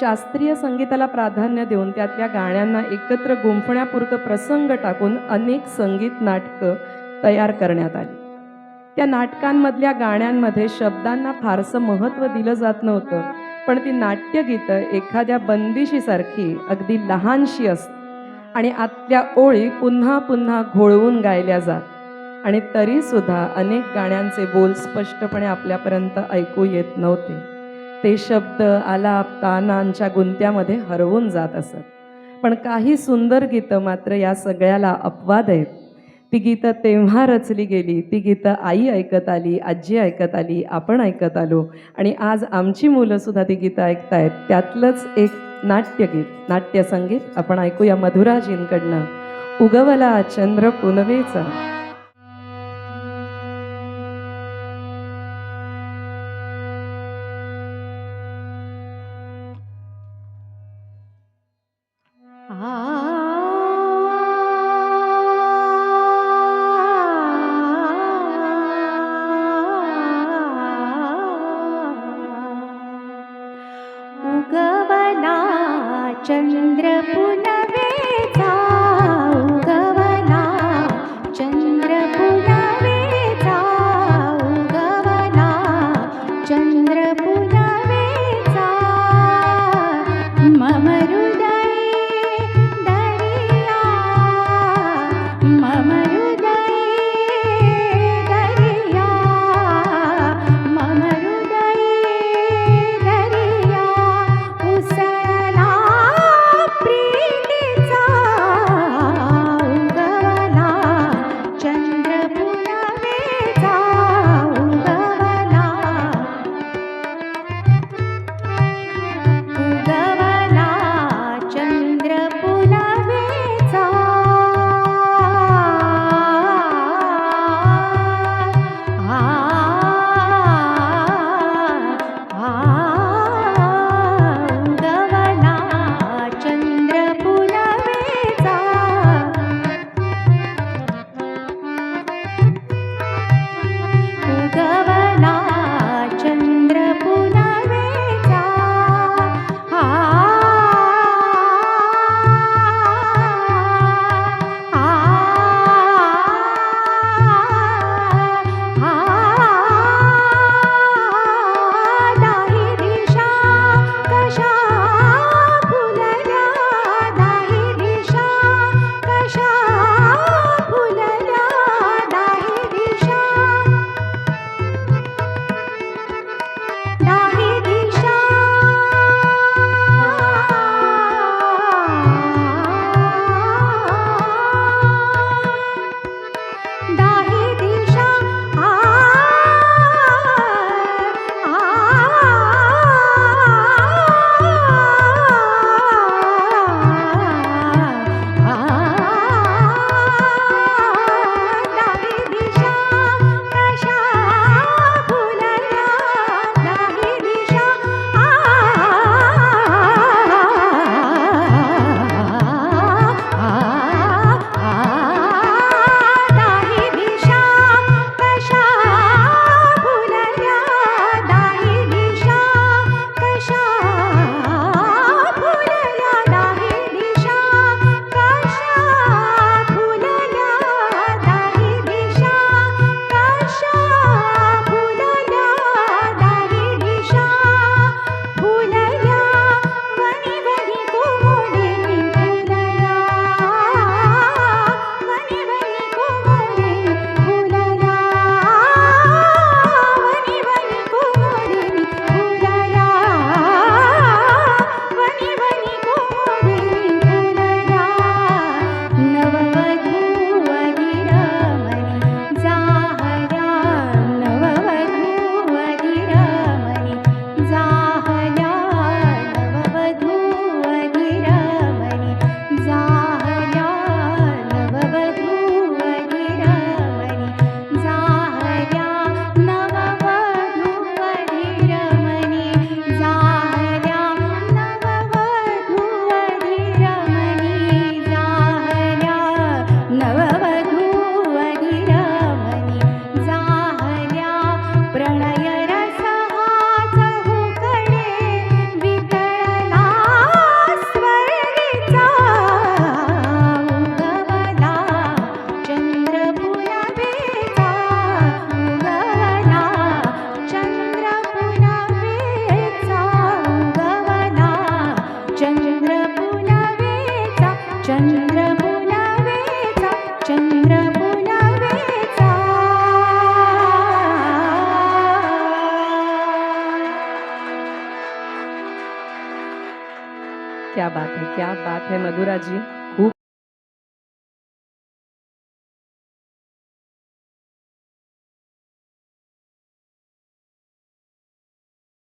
शास्त्रीय संगीताला प्राधान्य देऊन त्यातल्या गाण्यांना एकत्र गुंफण्यापुरतं प्रसंग टाकून अनेक संगीत नाटकं तयार करण्यात आली. त्या नाटकांमधल्या गाण्यांमध्ये शब्दांना फारसं महत्त्व दिलं जात नव्हतं पण ती नाट्यगीतं एखाद्या बंदिशीसारखी अगदी लहानशी असत आणि आतल्या ओळी पुन्हा पुन्हा घोळवून गायल्या जात आणि तरीसुद्धा अनेक गाण्यांचे बोल स्पष्टपणे आपल्यापर्यंत ऐकू येत नव्हते. ते शब्द आलाप तानांच्या गुंत्यामध्ये हरवून जात असत. पण काही सुंदर गीतं मात्र या सगळ्याला अपवाद आहेत. ती गीतं तेव्हा रचली गेली ती गीतं आई ऐकत आली आजी ऐकत आली आपण ऐकत आलो आणि आज आमची मुलंसुद्धा ती गीतं ऐकतायत. त्यातलंच एक नाट्यगीत नाट्यसंगीत आपण ऐकूया मधुराजींकडनं. उगवला चंद्र पुनवेचा. चंद्र क्या बात है मधुरा जी